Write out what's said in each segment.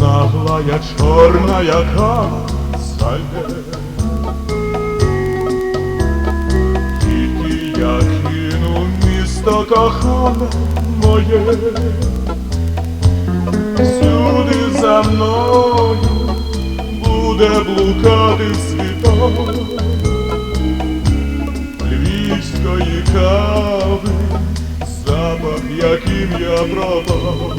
Наглая чорная кава Тільки я кину місто кохане моє, всюди за мною буде блукати світок львівської кави, запах, яким я пропав.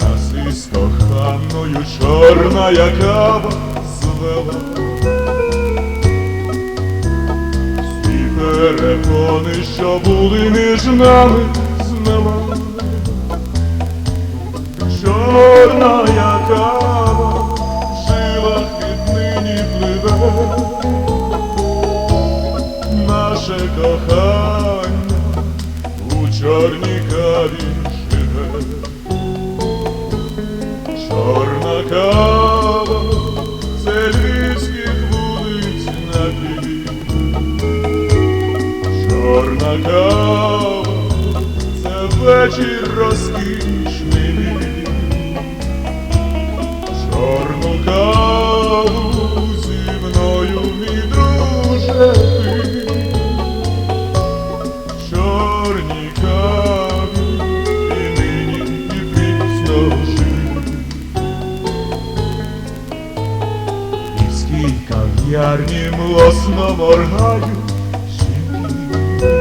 Нас із коханою чорна кава звела. Перепони, що були між нами, змела. Чорна кава в жилах віднині пливе. Наше кохання у чорній каві живе. Чорна кава, це львівських вулиць напій. Чорна кава, це вечір розкішний Чорній каві і нині і пізно жив. Львівській кав'ярні млосно моргають жінки.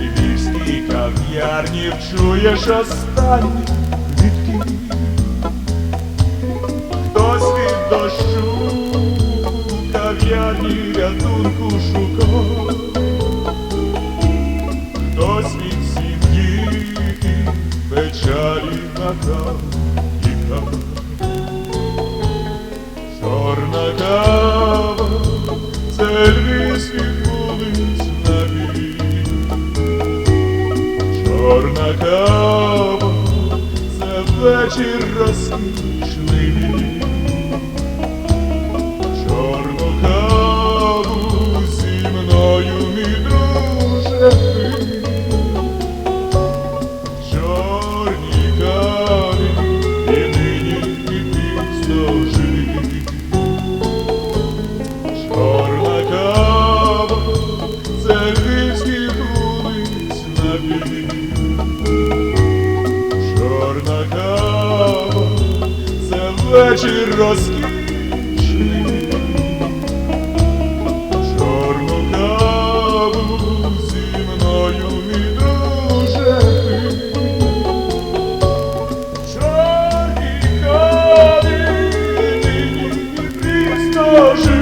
Львівській кав'ярні вчуєш останні кав'ярні шукав. Хтось від сім'ї печалі накав тікав. Чорна кава, це львівських вулиць напій. Чорна кава, це вечір розкішний мій. вечір розкішний, чорну каву зі мною не дуже, ти. Чорні кави нині різно жити.